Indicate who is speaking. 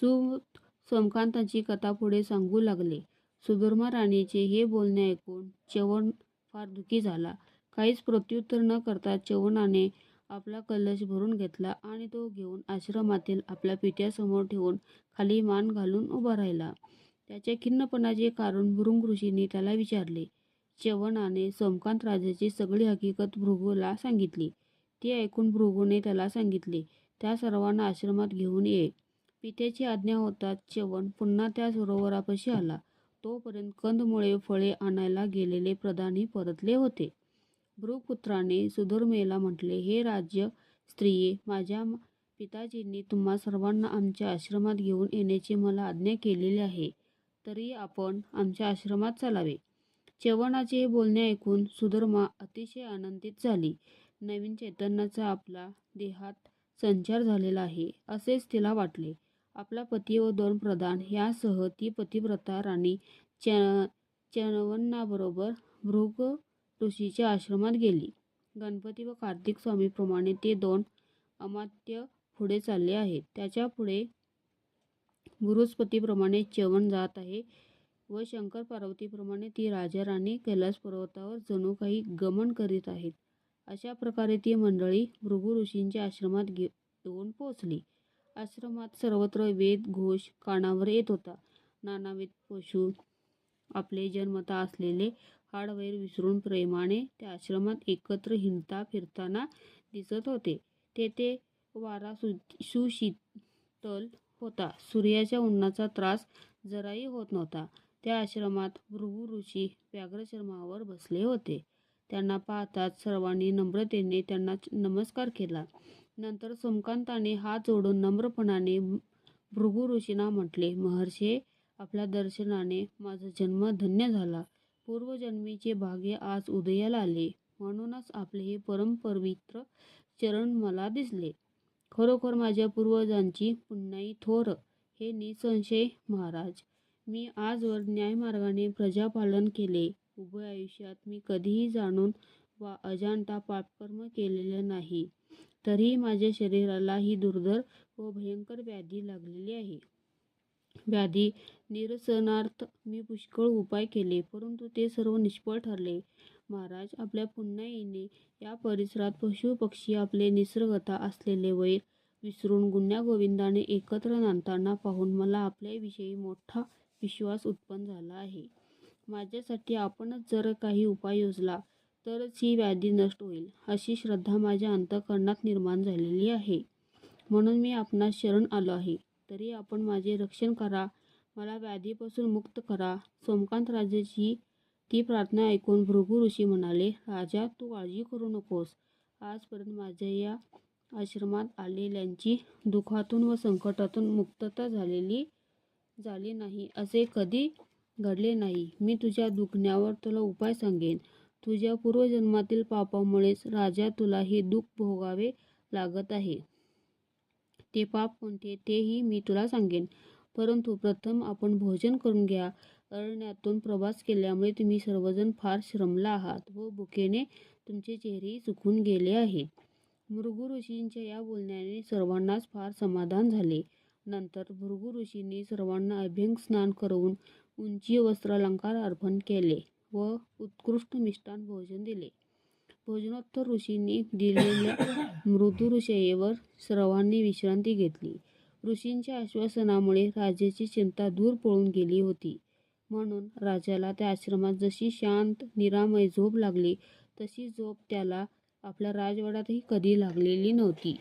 Speaker 1: सुत समकांताची कथा पुढे सांगू लागले. सुधर्मा राणीचे हे बोलणे ऐकून च्यवन फार दुखी झाला. काहीच प्रत्युत्तर न करता च्यवनाने आपला कलश भरून घेतला आणि तो घेऊन आश्रमातील आपल्या पिट्यासमोर ठेवून खाली मान घालून उभा राहिला. त्याच्या खिन्नपणाचे कारण भृंग ऋषींनी त्याला विचारले. च्यवनाने समकांत राजाची सगळी हकीकत भृगूला सांगितली. ती ऐकून भृगूने त्याला सांगितले त्या सर्वांना आश्रमात घेऊन ये. पित्याची आज्ञा होताच च्यवन पुन्हा त्या सरोवरापाशी आला. तोपर्यंत कंदमुळे फळे आणायला गेलेले प्रधानही परतले होते. भृगपुत्राने सुधर्मेला म्हटले हे राज्य स्त्रिये माझ्या पिताजींनी तुम्हा सर्वांना आमच्या आश्रमात घेऊन येण्याची मला आज्ञा केलेली आहे. तरी आपण आमच्या आश्रमात चालावे. च्यवनाचे हे बोलणे ऐकून सुधर्मा अतिशय आनंदित झाली. नवीन चैतन्याचा आपला देहात संचार झालेला आहे असेच तिला वाटले. आपला पती व दोन प्रधान यासह ती पतिव्रता राणी च च्यवनाबरोबर भृग ऋषीच्या आश्रमात गेली. गणपती व कार्तिक स्वामीप्रमाणे ते दोन अमात्य पुढे चालले आहेत. त्याच्या पुढे बृहस्पतीप्रमाणे च्यवन जात आहे व शंकर पार्वतीप्रमाणे ती राजा राणी कैलास पर्वतावर जणू काही गमन करीत आहेत. अशा प्रकारे ती मंडळी भृगु ऋषींच्या आश्रमात गे येऊन पोचली आश्रमात सर्वत्र वेद घोष कानावर येत होता. नानाविध पशु आपले जन्मता असलेले हाडवैर विसरून प्रेमाने त्या आश्रमात एकत्र हिंडता फिरताना दिसत होते. तेथे वारा सु सुशीतल होता. सूर्याच्या उन्हाचा त्रास जराही होत नव्हता. त्या आश्रमात भृगु ऋषी व्याघ्रचर्मावर बसले होते. त्यांना पाहताच सर्वांनी नम्रतेने त्यांना नमस्कार केला. नंतर सोमकांताने हात जोडून नम्रपणाने भृगु ऋषींना म्हटले महर्षे आपल्या दर्शनाने माझा जन्म धन्य झाला. पूर्वजन्मीचे भाग्य आज उदयाला आले. म्हणूनच आपले हे परमपवित्र चरण मला दिसले. खरोखर माझ्या पूर्वजांची पुण्याई थोर हे निसंशय महाराज. मी आजवर न्यायमार्गाने प्रजापालन केले. उभय आयुष्यात मी कधीही जाणून वा अजाणता पापकर्म केलेले नाही. तरीही माझ्या शरीराला ही दुर्धर व भयंकर व्याधी लागलेली आहे. व्याधी निरसनार्थ मी पुष्कळ उपाय केले परंतु ते सर्व निष्फळ ठरले. महाराज आपल्या पुन्हा येणे या परिसरात पशु पक्षी आपले निसर्गता असलेले वैर विसरून गुण्यागोविंदाने एकत्र नांदताना पाहून मला आपल्याविषयी मोठा विश्वास उत्पन्न झाला आहे. माझ्यासाठी आपणच जर काही उपाय योजला तरच ही व्याधी नष्ट होईल अशी श्रद्धा माझ्या अंतःकरणात निर्माण झालेली आहे. म्हणून मी आपणास शरण आलो आहे. तरी आपण माझे रक्षण करा मला व्याधीपासून मुक्त करा. सोमकांत राजाची ती प्रार्थना ऐकून भृगु ऋषी म्हणाले राजा तू काळजी करू नकोस. आजपर्यंत माझ्या या आश्रमात आलेल्यांची दुःखातून व संकटातून मुक्तता झालेली झाली नाही असे कधी घडले नाही. मी तुझ्या दुखण्यावर तुला उपाय सांगेन. तुझ्या पूर्वजन्मातील पापामुळेच राजा तुला हे दुःख भोगावे लागत आहे. ते पाप कोणते तेही मी तुला सांगेन. परंतु प्रथम आपण भोजन करून घ्या. अरण्यातून प्रवास केल्यामुळे तुम्ही सर्वजण फार श्रमला आहात व भुकेने तुमचे चेहरेही सुकून गेले आहे. भृगु ऋषींच्या या बोलण्याने सर्वांनाच फार समाधान झाले. नंतर भृगु ऋषींनी सर्वांना अभ्यंग स्नान करून उंची वस्त्रालंकार अर्पण केले. व उत्कृष्ट मिष्टान भोजन दिले. भोजनोत्तर ऋषींनी दिलेल्या मृदुरुषयेवर सर्वांनी विश्रांती घेतली. ऋषींच्या आश्वासनामुळे राजाची चिंता दूर पळून गेली होती. म्हणून राजाला त्या आश्रमात जशी शांत निरामय झोप लागली तशी झोप त्याला आपल्या राजवाड्यातही कधी लागलेली नव्हती.